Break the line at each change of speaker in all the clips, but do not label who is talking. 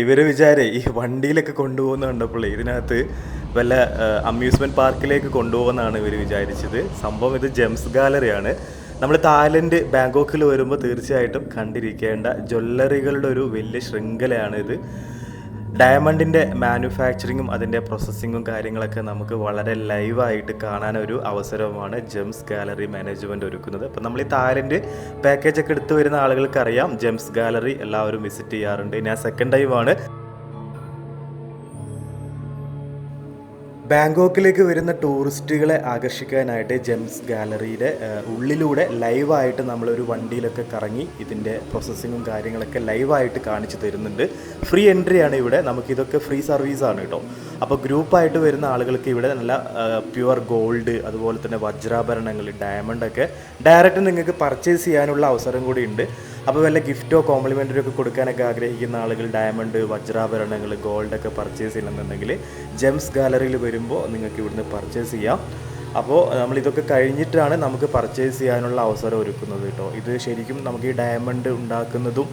ഇവർ വിചാരേ ഈ വണ്ടിയിലൊക്കെ കൊണ്ടുപോകുന്ന കണ്ടപ്പോൾ ഇതിനകത്ത് വല്ല അമ്യൂസ്മെന്റ് പാർക്കിലേക്ക് കൊണ്ടുപോകുന്നതാണ് ഇവർ വിചാരിച്ചത്. സംഭവം ഇത് ജെംസ് ഗാലറിയാണ്. നമ്മൾ തായ്ലൻഡ് ബാങ്കോക്കിൽ വരുമ്പോൾ തീർച്ചയായിട്ടും കണ്ടിരിക്കേണ്ട ജ്വല്ലറികളുടെ ഒരു വലിയ ശൃംഖലയാണ് ഇത് ഡയമണ്ടിന്റെ മാനുഫാക്ചറിങ്ങും അതിന്റെ പ്രോസസ്സിങ്ങും കാര്യങ്ങളൊക്കെ നമുക്ക് വളരെ ലൈവായിട്ട് കാണാനൊരു അവസരമാണ് ജെംസ് ഗാലറി മാനേജ്മെന്റ് ഒരുക്കുന്നത്. അപ്പോൾ നമ്മൾ ഈ തായ്ലൻഡ് പാക്കേജൊക്കെ എടുത്തു വരുന്ന ആളുകൾക്കറിയാം. ജെംസ് ഗാലറി എല്ലാവരും വിസിറ്റ് ചെയ്യാറുണ്ട്. ഞാൻ സെക്കൻഡ് ടൈമാണ് ബാങ്കോക്കിലേക്ക് വരുന്ന ടൂറിസ്റ്റുകളെ ആകർഷിക്കാനായിട്ട് ജെംസ് ഗാലറിയുടെ ഉള്ളിലൂടെ ലൈവായിട്ട് നമ്മളൊരു വണ്ടിയിലൊക്കെ കറങ്ങി ഇതിന്റെ പ്രോസസ്സിങ്ങും കാര്യങ്ങളൊക്കെ ലൈവായിട്ട് കാണിച്ചു തരുന്നുണ്ട്. ഫ്രീ എൻട്രി ആണ് ഇവിടെ. നമുക്കിതൊക്കെ ഫ്രീ സർവീസാണ് കേട്ടോ. അപ്പോൾ ഗ്രൂപ്പായിട്ട് വരുന്ന ആളുകൾക്ക് ഇവിടെ നല്ല പ്യുവർ ഗോൾഡ് അതുപോലെ തന്നെ വജ്രാഭരണങ്ങൾ ഡയമണ്ട് ഒക്കെ ഡയറക്റ്റ് നിങ്ങൾക്ക് പർച്ചേസ് ചെയ്യാനുള്ള അവസരം കൂടി ഉണ്ട്. അപ്പോൾ വല്ല ഗിഫ്റ്റോ കോംപ്ലിമെന്ററി ഒക്കെ കൊടുക്കാനൊക്കെ ആഗ്രഹിക്കുന്ന ആളുകൾ ഡയമണ്ട് വജ്രാഭരണങ്ങൾ ഗോൾഡൊക്കെ പർച്ചേസ് ചെയ്യണമെന്നുണ്ടെങ്കിൽ ജെംസ് ഗാലറിയിൽ വരുമ്പോൾ നിങ്ങൾക്ക് ഇവിടുന്ന് പർച്ചേസ് ചെയ്യാം. അപ്പോൾ നമ്മൾ ഇതൊക്കെ കഴിഞ്ഞിട്ടാണ് നമുക്ക് പർച്ചേസ് ചെയ്യാനുള്ള അവസരം ഒരുക്കുന്നത് കേട്ടോ. ഇത് ശരിക്കും നമുക്ക് ഈ ഡയമണ്ട് ഉണ്ടാക്കുന്നതും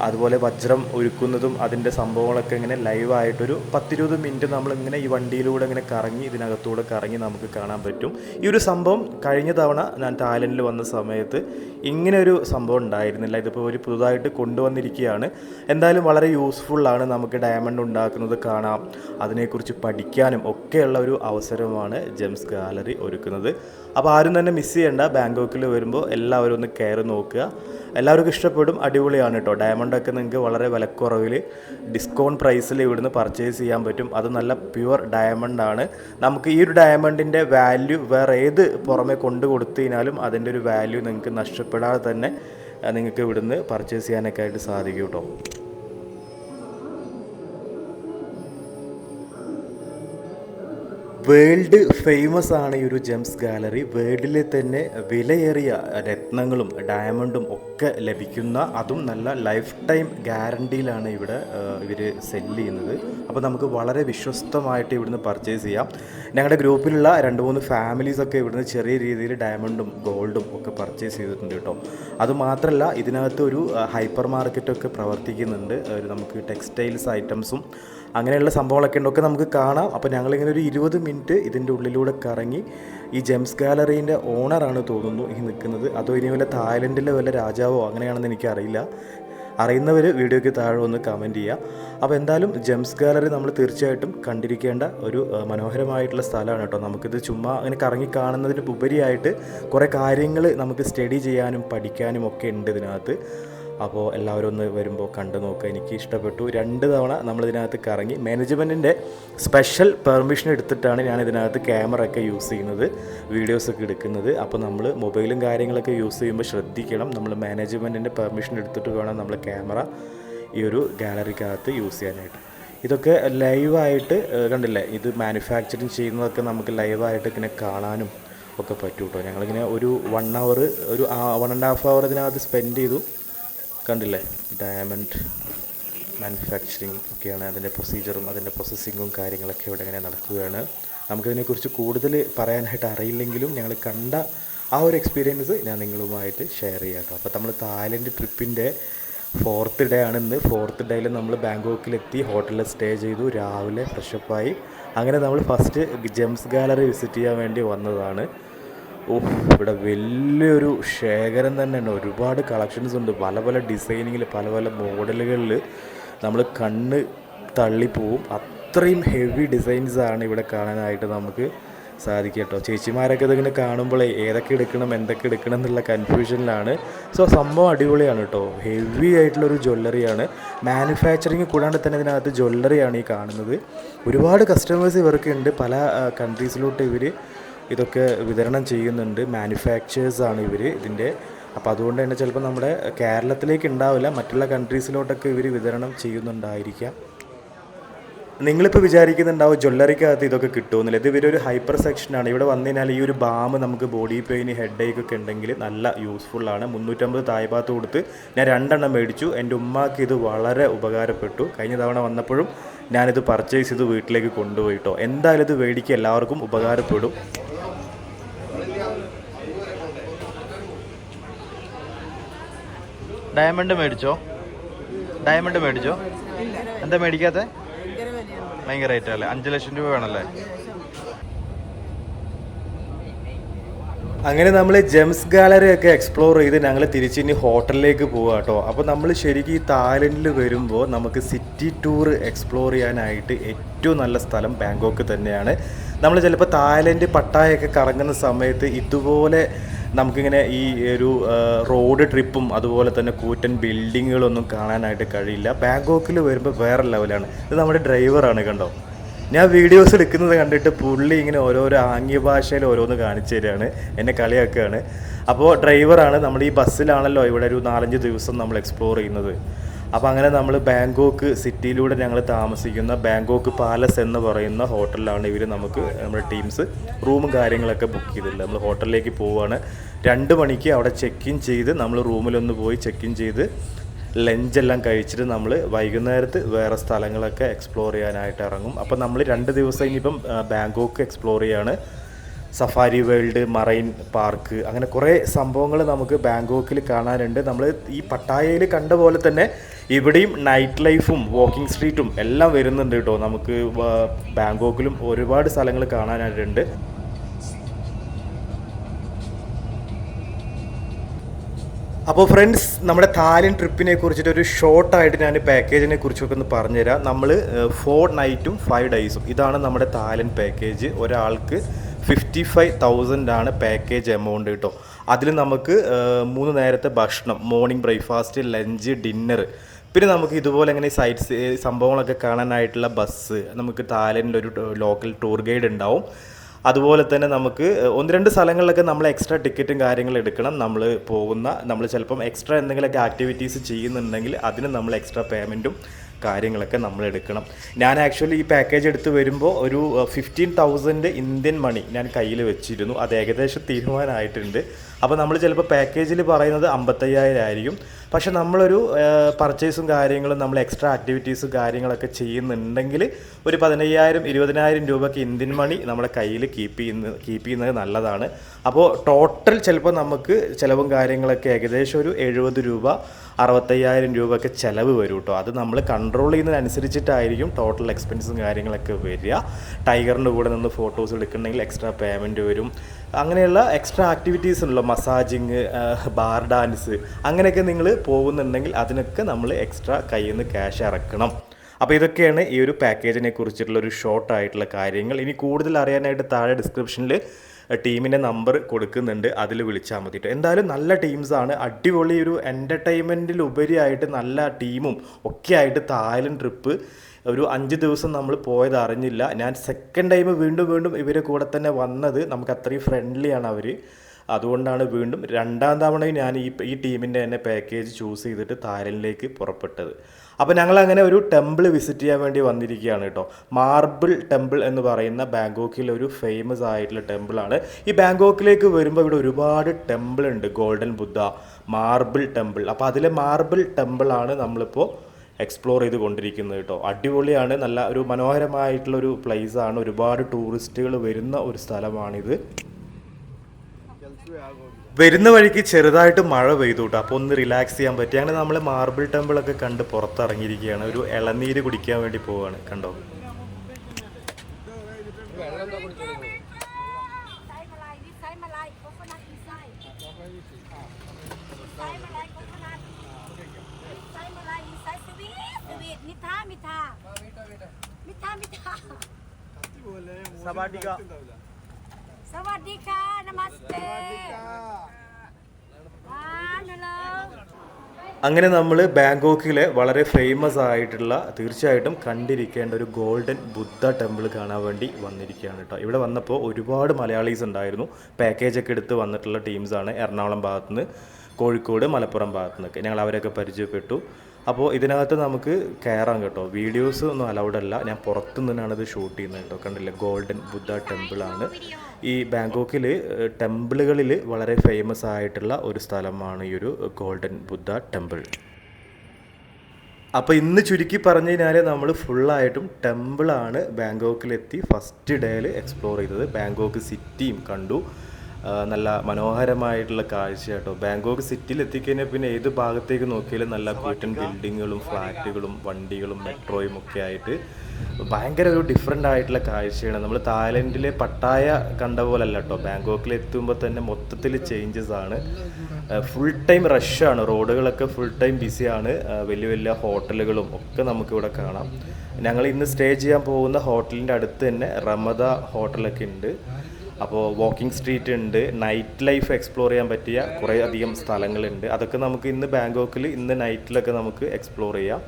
അതുപോലെ വജ്രം ഒരുക്കുന്നതും അതിന്റെ സംഭവങ്ങളൊക്കെ ഇങ്ങനെ ലൈവായിട്ടൊരു പത്തിരുപത് മിനിറ്റ് നമ്മളിങ്ങനെ ഈ വണ്ടിയിലൂടെ ഇങ്ങനെ കറങ്ങി ഇതിനകത്തൂടെ കറങ്ങി നമുക്ക് കാണാൻ പറ്റും. ഈ ഒരു സംഭവം കഴിഞ്ഞ തവണ ഞാൻ തായ്ലൻഡിൽ വന്ന സമയത്ത് ഇങ്ങനെ ഒരു സംഭവം ഉണ്ടായിരുന്നില്ല. ഇതിപ്പോൾ ഒരു പുതുതായിട്ട് കൊണ്ടുവന്നിരിക്കുകയാണ്. എന്തായാലും വളരെ യൂസ്ഫുള്ളാണ് നമുക്ക് ഡയമണ്ട് ഉണ്ടാക്കുന്നത് കാണാം. അതിനെക്കുറിച്ച് പഠിക്കാനും ഒക്കെയുള്ള ഒരു അവസരമാണ് ജെംസ് ഗാലറി ഒരുക്കുന്നത്. അപ്പോൾ ആരും തന്നെ മിസ് ചെയ്യേണ്ട. ബാങ്കോക്കിൽ വരുമ്പോൾ എല്ലാവരും ഒന്ന് കയറി നോക്കുക. എല്ലാവർക്കും ഇഷ്ടപ്പെടും അടിപൊളിയാണ് കേട്ടോ ഡയമണ്ടൊക്കെ നിങ്ങൾക്ക് വളരെ വിലക്കുറവിൽ ഡിസ്കൗണ്ട് പ്രൈസിൽ ഇവിടുന്ന് പർച്ചേസ് ചെയ്യാൻ പറ്റും. അത് നല്ല പ്യുവർ ഡയമണ്ട് ആണ്. നമുക്ക് ഈ ഒരു ഡയമണ്ടിന്റെ വാല്യൂ വേറെ ഏത് പുറമെ കൊണ്ടു കൊടുത്തു കഴിഞ്ഞാലും അതിന്റെ ഒരു വാല്യൂ നിങ്ങൾക്ക് നഷ്ടപ്പെടാതെ തന്നെ നിങ്ങൾക്ക് ഇവിടുന്ന് പർച്ചേസ് ചെയ്യാനൊക്കെ ആയിട്ട് സാധിക്കും കേട്ടോ വേൾഡ് ഫേമസ് ആണ് ഈ ഒരു ജെംസ് ഗാലറി. വേൾഡിലെ തന്നെ വിലയേറിയ രത്നങ്ങളും ഡയമണ്ടും ഒക്കെ ലഭിക്കുന്ന അതും നല്ല ലൈഫ് ടൈം ഗ്യാരണ്ടിയിലാണ് ഇവിടെ ഇവർ സെല്ല് ചെയ്യുന്നത്. അപ്പോൾ നമുക്ക് വളരെ വിശ്വസ്തമായിട്ട് ഇവിടുന്ന് പർച്ചേസ് ചെയ്യാം. ഞങ്ങളുടെ ഗ്രൂപ്പിലുള്ള രണ്ട് മൂന്ന് ഫാമിലീസ് ഒക്കെ ഇവിടുന്ന് ചെറിയ രീതിയിൽ ഡയമണ്ടും ഗോൾഡും ഒക്കെ പർച്ചേസ് ചെയ്തിട്ടുണ്ട് കേട്ടോ. അതുമാത്രമല്ല ഇതിനകത്ത് ഒരു ഹൈപ്പർ മാർക്കറ്റൊക്കെ പ്രവർത്തിക്കുന്നുണ്ട്. നമുക്ക് ടെക്സ്റ്റൈൽസ് ഐറ്റംസും അങ്ങനെയുള്ള സംഭവങ്ങളൊക്കെ ഉണ്ടൊക്കെ നമുക്ക് കാണാം. അപ്പോൾ ഞങ്ങളിങ്ങനെ ഒരു ഇരുപത് മിനിറ്റ് ഇതിന്റെ ഉള്ളിലൂടെ കറങ്ങി ഈ ജെംസ് ഗാലറീന്റെ ഓണറാണ് തോന്നുന്നു ഈ നിൽക്കുന്നത്. അതോ ഇനി വല്ല തായ്ലൻഡിലെ വല്ല രാജാവോ അങ്ങനെയാണെന്ന് എനിക്കറിയില്ല. അറിയുന്നവർ വീഡിയോയ്ക്ക് താഴെ ഒന്ന് കമന്റ് ചെയ്യുക അപ്പോൾ എന്തായാലും ജെംസ് ഗാലറി നമ്മൾ തീർച്ചയായിട്ടും കണ്ടിരിക്കേണ്ട ഒരു മനോഹരമായിട്ടുള്ള സ്ഥലമാണ് കേട്ടോ. നമുക്കിത് ചുമ്മാ അങ്ങനെ കറങ്ങി കാണുന്നതിന് ഉപരിയായിട്ട് കുറേ കാര്യങ്ങൾ നമുക്ക് സ്റ്റഡി ചെയ്യാനും പഠിക്കാനും ഒക്കെ ഉണ്ട് ഇതിനകത്ത്. അപ്പോൾ എല്ലാവരും ഒന്ന് വരുമ്പോൾ കണ്ടു നോക്കുക എനിക്ക് ഇഷ്ടപ്പെട്ടു. രണ്ട് തവണ നമ്മളിതിനകത്ത് കറങ്ങി. മാനേജ്മെന്റിന്റെ സ്പെഷ്യൽ പെർമിഷൻ എടുത്തിട്ടാണ് ഞാൻ ഇതിനകത്ത് ക്യാമറ ഒക്കെ യൂസ് ചെയ്യുന്നത് വീഡിയോസൊക്കെ എടുക്കുന്നത്. അപ്പോൾ നമ്മൾ മൊബൈലും കാര്യങ്ങളൊക്കെ യൂസ് ചെയ്യുമ്പോൾ ശ്രദ്ധിക്കണം. നമ്മൾ മാനേജ്മെന്റിന്റെ പെർമിഷൻ എടുത്തിട്ട് വേണം നമ്മൾ ക്യാമറ ഈ ഒരു ഗാലറിക്കകത്ത് യൂസ് ചെയ്യാനായിട്ട്. ഇതൊക്കെ ലൈവായിട്ട് കണ്ടില്ലേ? ഇത് മാനുഫാക്ചറിങ് ചെയ്യുന്നതൊക്കെ നമുക്ക് ലൈവായിട്ട് ഇങ്ങനെ കാണാനും ഒക്കെ പറ്റൂട്ടോ? കേട്ടോ ഞങ്ങളിങ്ങനെ ഒരു വൺ അവർ ഒരു വൺ ആൻഡ് ഹാഫ് അവർ ഇതിനകത്ത് സ്പെൻഡ് ചെയ്തു. കണ്ടില്ലേ? ഡയമണ്ട് മാനുഫാക്ചറിങ് ഒക്കെയാണ് അതിന്റെ പ്രൊസീജിയറും അതിന്റെ പ്രോസസ്സിങ്ങും കാര്യങ്ങളൊക്കെ ഇവിടെ ഇങ്ങനെ നടക്കുകയാണ്. നമുക്കതിനെക്കുറിച്ച് കൂടുതൽ പറയാനായിട്ട് അറിയില്ലെങ്കിലും ഞങ്ങൾ കണ്ട ആ ഒരു എക്സ്പീരിയൻസ് ഞാൻ നിങ്ങളുമായിട്ട് ഷെയർ ചെയ്യാം കേട്ടോ. അപ്പോൾ നമ്മൾ തായ്ലൻഡ് ട്രിപ്പിന്റെ ഫോർത്ത് ഡേ ആണ് ഇന്ന്. ഫോർത്ത് ഡേയിൽ നമ്മൾ ബാങ്കോക്കിലെത്തി ഹോട്ടലിൽ സ്റ്റേ ചെയ്തു രാവിലെ ഫ്രഷപ്പായി അങ്ങനെ നമ്മൾ ഫസ്റ്റ് ജെംസ് ഗാലറി വിസിറ്റ് ചെയ്യാൻ വേണ്ടി വന്നതാണ്. ഓ ഇവിടെ വലിയൊരു ശേഖരം തന്നെയാണ് ഒരുപാട് കളക്ഷൻസ് ഉണ്ട്. പല പല ഡിസൈനിങ്ങിൽ പല പല മോഡലുകളിൽ നമ്മൾ കണ്ണ് തള്ളിപ്പോവും അത്രയും ഹെവി ഡിസൈൻസ് ആണ് ഇവിടെ കാണാനായിട്ട് നമുക്ക് സാധിക്കുക കേട്ടോ ചേച്ചിമാരൊക്കെ ഇതിങ്ങനെ കാണുമ്പോഴേ ഏതൊക്കെ എടുക്കണം എന്തൊക്കെ എടുക്കണം എന്നുള്ള കൺഫ്യൂഷനിലാണ് സോ സംഭവം അടിപൊളിയാണ് കേട്ടോ ഹെവി ആയിട്ടുള്ളൊരു ജ്വല്ലറിയാണ് മാനുഫാക്ചറിങ് കൂടാണ്ട് തന്നെ ഇതിനകത്ത് ജ്വല്ലറിയാണ് ഈ കാണുന്നത്. ഒരുപാട് കസ്റ്റമേഴ്സ് ഇവർക്ക് ഉണ്ട് പല കൺട്രീസിലോട്ട് ഇവർ ഇതൊക്കെ വിതരണം ചെയ്യുന്നുണ്ട്. മാനുഫാക്ചേഴ്സ് ആണ് ഇവർ ഇതിന്റെ അപ്പോൾ അതുകൊണ്ട് തന്നെ ചിലപ്പോൾ നമ്മുടെ കേരളത്തിലേക്ക് ഉണ്ടാവില്ല മറ്റുള്ള കൺട്രീസിലോട്ടൊക്കെ ഇവർ വിതരണം ചെയ്യുന്നുണ്ടായിരിക്കാം. നിങ്ങളിപ്പോൾ വിചാരിക്കുന്നുണ്ടാവും ജ്വല്ലറിക്കകത്ത് ഇതൊക്കെ കിട്ടുമെന്നില്ല. ഇത് ഇവരൊരു ഹൈപ്പർ സെക്ഷനാണ് ഇവിടെ വന്നു കഴിഞ്ഞാൽ ഈ ഒരു ബാം നമുക്ക് ബോഡി പെയിന് ഹെഡ് ഏക്ക് ഒക്കെ ഉണ്ടെങ്കിൽ നല്ല യൂസ്ഫുള്ളാണ് മുന്നൂറ്റമ്പത് തായ്പാത്ത് കൊടുത്ത് ഞാൻ രണ്ടെണ്ണം മേടിച്ചു. എന്റെ ഉമ്മാക്ക് ഇത് വളരെ ഉപകാരപ്പെട്ടു. കഴിഞ്ഞ തവണ വന്നപ്പോഴും ഞാനിത് പർച്ചേസ് ചെയ്ത് വീട്ടിലേക്ക് കൊണ്ടുപോയിട്ടോ എന്തായാലും ഇത് മേടിക്കുക എല്ലാവർക്കും ഉപകാരപ്പെടും.
ഡയമണ്ട് മേടിച്ചോ? ഡയമണ്ട് മേടിച്ചോ? എന്താ മേടിക്കാത്ത? ഭയങ്കര റേറ്റ് അല്ലേ അഞ്ച് ലക്ഷം രൂപ വേണല്ലേ?
അങ്ങനെ നമ്മൾ ജെംസ് ഗാലറി ഒക്കെ എക്സ്പ്ലോർ ചെയ്ത് ഞങ്ങൾ തിരിച്ചിനി ഹോട്ടലിലേക്ക് പോവുക കേട്ടോ അപ്പോൾ നമ്മൾ ശരിക്കും ഈ തായ്ലൻഡിൽ വരുമ്പോൾ നമുക്ക് സിറ്റി ടൂർ എക്സ്പ്ലോർ ചെയ്യാനായിട്ട് ഏറ്റവും നല്ല സ്ഥലം ബാങ്കോക്ക് തന്നെയാണ്. നമ്മൾ ചിലപ്പോൾ തായ്ലൻഡ് പട്ടായൊക്കെ കറങ്ങുന്ന സമയത്ത് ഇതുപോലെ നമുക്കിങ്ങനെ ഈ ഒരു റോഡ് ട്രിപ്പും അതുപോലെ തന്നെ കൂറ്റൻ ബിൽഡിങ്ങുകളൊന്നും കാണാനായിട്ട് കഴിയില്ല. ബാങ്കോക്കിൽ വരുമ്പോൾ വേറെ ലെവലാണ്. ഇത് നമ്മുടെ ഡ്രൈവറാണ് കണ്ടോ? ഞാൻ വീഡിയോസ് എടുക്കുന്നത് കണ്ടിട്ട് പുള്ളി ഇങ്ങനെ ഓരോരോ ആംഗ്യ ഭാഷയിൽ ഓരോന്ന് കാണിച്ചു തരികയാണ് എന്നെ കളിയാക്കുകയാണ്. അപ്പോൾ ഡ്രൈവറാണ്. നമ്മൾ ഈ ബസ്സിലാണല്ലോ ഇവിടെ ഒരു നാലഞ്ച് ദിവസം നമ്മൾ എക്സ്പ്ലോർ ചെയ്യുന്നത്. അപ്പോൾ അങ്ങനെ നമ്മൾ ബാങ്കോക്ക് സിറ്റിയിലൂടെ ഞങ്ങൾ താമസിക്കുന്ന ബാങ്കോക്ക് പാലസ് എന്ന് പറയുന്ന ഹോട്ടലിലാണ് ഇവർ നമുക്ക് നമ്മുടെ ടീംസ് റൂമും കാര്യങ്ങളൊക്കെ ബുക്ക് ചെയ്തിട്ടുള്ളത്. നമ്മൾ ഹോട്ടലിലേക്ക് പോവുകയാണ് രണ്ട് മണിക്ക് അവിടെ ചെക്ക് ഇൻ ചെയ്ത് നമ്മൾ റൂമിലൊന്ന് പോയി ചെക്ക് ഇൻ ചെയ്ത് ലഞ്ചെല്ലാം കഴിച്ചിട്ട് നമ്മൾ വൈകുന്നേരത്ത് വേറെ സ്ഥലങ്ങളൊക്കെ എക്സ്പ്ലോർ ചെയ്യാനായിട്ട് ഇറങ്ങും. അപ്പോൾ നമ്മൾ രണ്ട് ദിവസം ഇനിയിപ്പം ബാങ്കോക്ക് എക്സ്പ്ലോർ ചെയ്യാണ്. സഫാരി വേൾഡ് മറൈൻ പാർക്ക് അങ്ങനെ കുറേ സംഭവങ്ങൾ നമുക്ക് ബാങ്കോക്കിൽ കാണാനുണ്ട്. നമ്മൾ ഈ പട്ടായയിൽ കണ്ട പോലെ തന്നെ ഇവിടെയും നൈറ്റ് ലൈഫും വാക്കിംഗ് സ്ട്രീറ്റും എല്ലാം വരുന്നുണ്ട് കേട്ടോ. നമുക്ക് ബാങ്കോക്കിലും ഒരുപാട് സ്ഥലങ്ങൾ കാണാനായിട്ടുണ്ട്. അപ്പോൾ ഫ്രണ്ട്സ് നമ്മുടെ താലിൻ ട്രിപ്പിനെ കുറിച്ചിട്ട് ഒരു ഷോർട്ടായിട്ട് ഞാൻ പാക്കേജിനെ കുറിച്ചൊക്കെ ഒന്ന് പറഞ്ഞുതരാം. നമ്മൾ ഫോർ നൈറ്റും ഫൈവ് ഡേയ്സും ഇതാണ് നമ്മുടെ താലിൻ പാക്കേജ് ഒരാൾക്ക് ഫിഫ്റ്റി ഫൈവ് തൗസൻഡ് ആണ് പാക്കേജ് എമൗണ്ട് കേട്ടോ. അതിൽ നമുക്ക് മൂന്ന് നേരത്തെ ഭക്ഷണം മോർണിംഗ് ബ്രേക്ക്ഫാസ്റ്റ് ലഞ്ച് ഡിന്നർ പിന്നെ നമുക്ക് ഇതുപോലെ ഇങ്ങനെ സൈറ്റ്സ് സംഭവങ്ങളൊക്കെ കാണാനായിട്ടുള്ള ബസ് നമുക്ക് ഒരു ലോക്കൽ ടൂർ ഗൈഡ് ഉണ്ടാവും. അതുപോലെ തന്നെ നമുക്ക് ഒന്ന് രണ്ട് സ്ഥലങ്ങളിലൊക്കെ നമ്മൾ എക്സ്ട്രാ ടിക്കറ്റും കാര്യങ്ങളും എടുക്കണം. നമ്മൾ പോകുന്ന നമ്മൾ ചിലപ്പം എക്സ്ട്രാ എന്തെങ്കിലുമൊക്കെ ആക്ടിവിറ്റീസ് ചെയ്യുന്നുണ്ടെങ്കിൽ അതിന് നമ്മൾ എക്സ്ട്രാ പേയ്മെന്റും കാര്യങ്ങളൊക്കെ നമ്മൾ എടുക്കണം. ഞാൻ ആക്ച്വലി ഈ പാക്കേജ് എടുത്ത് വരുമ്പോൾ ഒരു ഫിഫ്റ്റീൻ തൗസൻഡ് ഇന്ത്യൻ മണി ഞാൻ കയ്യിൽ വെച്ചിരുന്നു. അത് ഏകദേശം തീരുമാനമായിട്ടുണ്ട് അപ്പോൾ നമ്മൾ ചിലപ്പോൾ പാക്കേജിൽ പറയുന്നത് അമ്പത്തയ്യായിരം ആയിരിക്കും. പക്ഷെ നമ്മളൊരു പർച്ചേസും കാര്യങ്ങളും നമ്മൾ എക്സ്ട്രാ ആക്ടിവിറ്റീസും കാര്യങ്ങളൊക്കെ ചെയ്യുന്നുണ്ടെങ്കിൽ ഒരു പതിനയ്യായിരം ഇരുപതിനായിരം രൂപയ്ക്ക് ഇന്ത്യൻ മണി നമ്മുടെ കയ്യിൽ കീപ്പ് ചെയ്യുന്ന കീപ്പ് ചെയ്യുന്നത് നല്ലതാണ്. അപ്പോൾ ടോട്ടൽ ചിലപ്പോൾ നമുക്ക് ചിലവും കാര്യങ്ങളൊക്കെ ഏകദേശം ഒരു എഴുപത് രൂപ അറുപത്തയ്യായിരം രൂപയൊക്കെ ചിലവ് വരും കേട്ടോ അത് നമ്മൾ കൺട്രോൾ ചെയ്യുന്നതിനനുസരിച്ചിട്ടായിരിക്കും ടോട്ടൽ എക്സ്പെൻസും കാര്യങ്ങളൊക്കെ വരിക. ടൈഗറിന്റെ കൂടെ നിന്ന് ഫോട്ടോസ് എടുക്കണമെങ്കിൽ എക്സ്ട്രാ പേയ്മെന്റ് വരും. അങ്ങനെയുള്ള എക്സ്ട്രാ ആക്ടിവിറ്റീസ് ഉണ്ടല്ലോ മസാജിങ് ബാർ ഡാൻസ് അങ്ങനെയൊക്കെ നിങ്ങൾ പോകുന്നുണ്ടെങ്കിൽ അതിനൊക്കെ നമ്മൾ എക്സ്ട്രാ കയ്യിൽ നിന്ന് ക്യാഷ് ഇറക്കണം. അപ്പോൾ ഇതൊക്കെയാണ് ഈ ഒരു പാക്കേജിനെ കുറിച്ചിട്ടുള്ള ഒരു ഷോർട്ട് ആയിട്ടുള്ള കാര്യങ്ങൾ. ഇനി കൂടുതൽ അറിയാനായിട്ട് താഴെ ഡിസ്ക്രിപ്ഷനിൽ ടീമിന്റെ നമ്പർ കൊടുക്കുന്നുണ്ട്. അതിൽ വിളിച്ചാൽ മതി കേട്ടോ എന്തായാലും നല്ല ടീംസാണ് അടിപൊളി ഒരു എന്റർടൈൻമെന്റിൽ ഉപരിയായിട്ട് നല്ല ടീമും ഒക്കെ ആയിട്ട് തായ്ലൻഡ് ട്രിപ്പ് ഒരു അഞ്ച് ദിവസം നമ്മൾ പോയത് അറിഞ്ഞില്ല. ഞാൻ സെക്കൻഡ് ടൈം വീണ്ടും വീണ്ടും ഇവരെ കൂടെ തന്നെ വന്നത് നമുക്ക് അത്രയും ഫ്രണ്ട്ലിയാണ് അവർ അതുകൊണ്ടാണ് വീണ്ടും രണ്ടാം തവണയും ഞാൻ ഈ ഈ ടീമിന്റെ തന്നെ പാക്കേജ് ചൂസ് ചെയ്തിട്ട് തായ്ലൻഡിലേക്ക് പുറപ്പെട്ടത്. അപ്പോൾ ഞങ്ങൾ അങ്ങനെ ഒരു ടെമ്പിൾ വിസിറ്റ് ചെയ്യാൻ വേണ്ടി വന്നിരിക്കുകയാണ് കേട്ടോ. മാർബിൾ ടെമ്പിൾ എന്ന് പറയുന്ന ബാങ്കോക്കിൽ ഒരു ഫേമസ് ആയിട്ടുള്ള ടെമ്പിളാണ് ഈ ബാങ്കോക്കിലേക്ക് വരുമ്പോൾ ഇവിടെ ഒരുപാട് ടെമ്പിൾ ഉണ്ട്. ഗോൾഡൻ ബുദ്ധ മാർബിൾ ടെമ്പിൾ അപ്പോൾ അതിലെ മാർബിൾ ടെമ്പിളാണ് നമ്മളിപ്പോൾ എക്സ്പ്ലോർ ചെയ്ത് കൊണ്ടിരിക്കുന്നത് കേട്ടോ. അടിപൊളിയാണ്. നല്ല ഒരു മനോഹരമായിട്ടുള്ള ഒരു പ്ലേസ് ആണ്. ഒരുപാട് ടൂറിസ്റ്റുകൾ വരുന്ന ഒരു സ്ഥലമാണിത്. വരുന്ന വഴിക്ക് ചെറുതായിട്ട് മഴ പെയ്തു കേട്ടോ അപ്പോൾ ഒന്ന് റിലാക്സ് ചെയ്യാൻ പറ്റി. അങ്ങനെ നമ്മൾ മാർബിൾ ടെമ്പിൾ ഒക്കെ കണ്ട് പുറത്തിറങ്ങിയിരിക്കുകയാണ്. ഒരു ഇളനീര് കുടിക്കാൻ വേണ്ടി പോവാണ്. കണ്ടോ?
സവാഡിക സവാഡിക this
അങ്ങനെ നമ്മൾ ബാങ്കോക്കിലെ വളരെ ഫേമസ് ആയിട്ടുള്ള തീർച്ചയായിട്ടും കണ്ടിരിക്കേണ്ട ഒരു ഗോൾഡൻ ബുദ്ധ ടെമ്പിൾ കാണാൻ വേണ്ടി വന്നിരിക്കുകയാണ് കേട്ടോ. ഇവിടെ വന്നപ്പോൾ ഒരുപാട് മലയാളീസ് ഉണ്ടായിരുന്നു. പാക്കേജൊക്കെ എടുത്ത് വന്നിട്ടുള്ള ടീംസാണ് എറണാകുളം ഭാഗത്തുനിന്ന് കോഴിക്കോട് മലപ്പുറം ഭാഗത്തുനിന്നൊക്കെ. ഞങ്ങൾ അവരൊക്കെ പരിചയപ്പെട്ടു. അപ്പോൾ ഇതിനകത്ത് നമുക്ക് കയറാം കേട്ടോ. വീഡിയോസ് ഒന്നും അലൗഡ് അല്ല. ഞാൻ പുറത്തു നിന്നാണ് ഇത് ഷൂട്ട് ചെയ്യുന്നത് കേട്ടോ. കണ്ടില്ലേ? ഗോൾഡൻ ബുദ്ധ ടെമ്പിൾ ആണ്. ഈ ബാങ്കോക്കിൽ ടെമ്പിളുകളിൽ വളരെ ഫേമസ് ആയിട്ടുള്ള ഒരു സ്ഥലമാണ് ഈ ഒരു ഗോൾഡൻ ബുദ്ധ ടെമ്പിൾ അപ്പോൾ ഇന്ന് ചുരുക്കി പറഞ്ഞു കഴിഞ്ഞാൽ നമ്മൾ ഫുള്ളായിട്ടും ടെമ്പിളാണ് ബാങ്കോക്കിലെത്തി ഫസ്റ്റ് ഡേയിൽ എക്സ്പ്ലോർ ചെയ്തത്. ബാങ്കോക്ക് സിറ്റിയും കണ്ടു. നല്ല മനോഹരമായിട്ടുള്ള കാഴ്ച കേട്ടോ ബാങ്കോക്ക് സിറ്റിയിൽ എത്തിക്കഴിഞ്ഞാൽ പിന്നെ ഏത് ഭാഗത്തേക്ക് നോക്കിയാലും നല്ല കൂറ്റൻ ബിൽഡിങ്ങുകളും ഫ്ലാറ്റുകളും വണ്ടികളും മെട്രോയും ഒക്കെ ആയിട്ട് ഭയങ്കര ഒരു ഡിഫറെന്റ് ആയിട്ടുള്ള കാഴ്ചയാണ്. നമ്മൾ തായ്ലൻഡിലെ പട്ടായ കണ്ട പോലെ അല്ല കേട്ടോ ബാങ്കോക്കിൽ എത്തുമ്പോൾ തന്നെ മൊത്തത്തിൽ ചേഞ്ചസ് ആണ്. ഫുൾ ടൈം റഷാണ് റോഡുകളൊക്കെ ഫുൾ ടൈം ബിസിയാണ് വലിയ വലിയ ഹോട്ടലുകളും ഒക്കെ നമുക്കിവിടെ കാണാം. ഞങ്ങൾ ഇന്ന് സ്റ്റേ ചെയ്യാൻ പോകുന്ന ഹോട്ടലിന്റെ അടുത്ത് തന്നെ റമദ ഹോട്ടലൊക്കെ ഉണ്ട്. അപ്പോൾ വാക്കിംഗ് സ്ട്രീറ്റ് ഉണ്ട് നൈറ്റ് ലൈഫ് എക്സ്പ്ലോർ ചെയ്യാൻ പറ്റിയ കുറേ അധികം സ്ഥലങ്ങളുണ്ട്. അതൊക്കെ നമുക്ക് ഇന്ന് ബാങ്കോക്കിൽ ഇന്ന് നൈറ്റിലൊക്കെ നമുക്ക് എക്സ്പ്ലോർ ചെയ്യാം.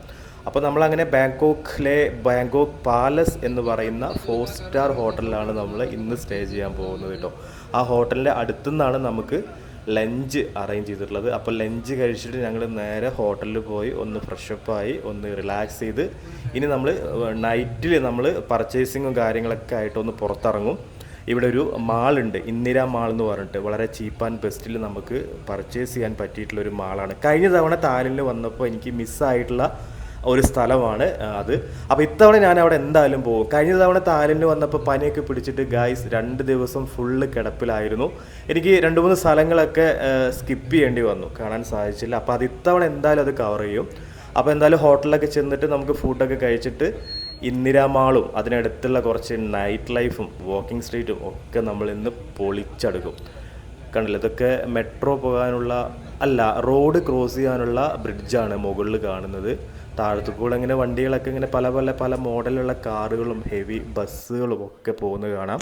അപ്പോൾ നമ്മളങ്ങനെ ബാങ്കോക്കിലെ ബാങ്കോക്ക് പാലസ് എന്ന് പറയുന്ന ഫോർ സ്റ്റാർ ഹോട്ടലിലാണ് നമ്മൾ ഇന്ന് സ്റ്റേ ചെയ്യാൻ പോകുന്നത് കേട്ടോ. ആ ഹോട്ടലിന്റെ അടുത്തുനിന്നാണ് നമുക്ക് ലഞ്ച് അറേഞ്ച് ചെയ്തിട്ടുള്ളത്. അപ്പോൾ ലഞ്ച് കഴിച്ചിട്ട് ഞങ്ങൾ നേരെ ഹോട്ടലിൽ പോയി ഒന്ന് ഫ്രഷപ്പായി ഒന്ന് റിലാക്സ് ചെയ്ത് ഇനി നമ്മൾ നൈറ്റിൽ നമ്മൾ പർച്ചേസിങ്ങും കാര്യങ്ങളൊക്കെ ആയിട്ട് ഒന്ന് പുറത്തിറങ്ങും. ഇവിടെ ഒരു മാളുണ്ട് ഇന്ദിര മാൾ എന്ന് പറഞ്ഞിട്ട്. വളരെ ചീപ്പ് ആൻഡ് ബെസ്റ്റിൽ നമുക്ക് പർച്ചേസ് ചെയ്യാൻ പറ്റിയിട്ടുള്ള ഒരു മാളാണ്. കഴിഞ്ഞ തവണ താലിൽ വന്നപ്പോൾ എനിക്ക് മിസ്സായിട്ടുള്ള ഒരു സ്ഥലമാണ് അത്. അപ്പോൾ ഇത്തവണ ഞാൻ അവിടെ എന്തായാലും പോകും. കഴിഞ്ഞ തവണ താലിന് വന്നപ്പോൾ പനിയൊക്കെ പിടിച്ചിട്ട് ഗായ്സ് രണ്ട് ദിവസം ഫുള്ള് കിടപ്പിലായിരുന്നു. എനിക്ക് രണ്ട് മൂന്ന് സ്ഥലങ്ങളൊക്കെ സ്കിപ്പ് ചെയ്യേണ്ടി വന്നു. കാണാൻ സാധിച്ചില്ല. അപ്പോൾ അത് ഇത്തവണ എന്തായാലും അത് കവർ ചെയ്യും. അപ്പോൾ എന്തായാലും ഹോട്ടലിലൊക്കെ ചെന്നിട്ട് നമുക്ക് ഫുഡൊക്കെ കഴിച്ചിട്ട് ഇന്ദിരാ മാളും അതിനടുത്തുള്ള കുറച്ച് നൈറ്റ് ലൈഫും വാക്കിംഗ് സ്ട്രീറ്റും ഒക്കെ നമ്മൾ ഇന്ന് പൊളിച്ചെടുക്കും. കണ്ടില്ല? ഇതൊക്കെ മെട്രോ പോകാനുള്ള അല്ല റോഡ് ക്രോസ് ചെയ്യാനുള്ള ബ്രിഡ്ജാണ് മുകളിൽ കാണുന്നത്. താഴത്തു കൂടെ ഇങ്ങനെ വണ്ടികളൊക്കെ ഇങ്ങനെ പല പല പല മോഡലുള്ള കാറുകളും ഹെവി ബസ്സുകളും ഒക്കെ പോകുന്നത് കാണാം.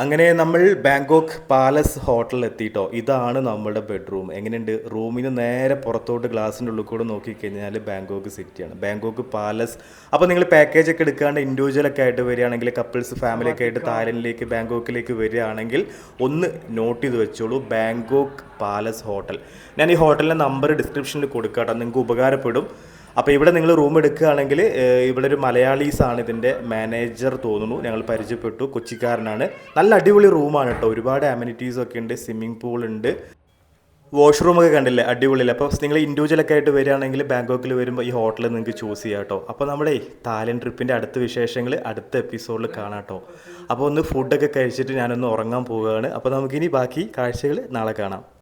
അങ്ങനെ നമ്മൾ ബാങ്കോക്ക് പാലസ് ഹോട്ടലിൽ എത്തിയിട്ടോ? ഇതാണ് നമ്മുടെ ബെഡ്റൂം. എങ്ങനെയുണ്ട്? റൂമിന് നേരെ പുറത്തോട്ട് ഗ്ലാസിന്റെ ഉള്ളിൽ കൂടെ നോക്കിക്കഴിഞ്ഞാൽ ബാങ്കോക്ക് സിറ്റിയാണ്. Bangkok Palace. അപ്പോൾ നിങ്ങൾ പാക്കേജ് ഒക്കെ എടുക്കാണ്ട് ഇൻഡിവിജ്വൽ ഒക്കെ ആയിട്ട് വരികയാണെങ്കിൽ കപ്പിൾസ് ഫാമിലി ഒക്കെ ആയിട്ട് തായ്ലൻഡിലേക്ക് ബാങ്കോക്കിലേക്ക് വരികയാണെങ്കിൽ ഒന്ന് നോട്ട് ചെയ്ത് വെച്ചോളൂ. Bangkok Palace hotel. ഞാൻ ഈ ഹോട്ടലിന്റെ നമ്പർ ഡിസ്ക്രിപ്ഷനിൽ കൊടുക്കാം നിങ്ങൾക്ക് ഉപകാരപ്പെടും. അപ്പോൾ ഇവിടെ നിങ്ങൾ റൂം എടുക്കുകയാണെങ്കിൽ ഇവിടെ ഒരു മലയാളീസ് ആണ് ഇതിന്റെ മാനേജർ തോന്നുന്നു. ഞങ്ങൾ പരിചയപ്പെട്ടു. കൊച്ചിക്കാരനാണ്. നല്ല അടിപൊളി റൂമാണ് കേട്ടോ. ഒരുപാട് അമ്യൂണിറ്റീസ് ഒക്കെ ഉണ്ട്. സ്വിമ്മിംഗ് പൂൾ ഉണ്ട്. വാഷ്റൂം ഒക്കെ കണ്ടില്ലേ? അടിപൊളിയില്ല? അപ്പോൾ നിങ്ങൾ ഇൻഡിവിജ്വലൊക്കെ ആയിട്ട് വരികയാണെങ്കിൽ ബാങ്കോക്കിൽ വരുമ്പോൾ ഈ ഹോട്ടൽ നിങ്ങൾക്ക് ചൂസ് ചെയ്യാം കേട്ടോ. അപ്പോൾ നമ്മുടെ തായ്ലൻഡ് ട്രിപ്പിന്റെ അടുത്ത വിശേഷങ്ങൾ അടുത്ത എപ്പിസോഡിൽ കാണാം കേട്ടോ. അപ്പോൾ ഒന്ന് ഫുഡൊക്കെ കഴിച്ചിട്ട് ഞാനൊന്ന് ഉറങ്ങാൻ പോവുകയാണ്. അപ്പോൾ നമുക്കിനി ബാക്കി കാഴ്ചകൾ നാളെ കാണാം.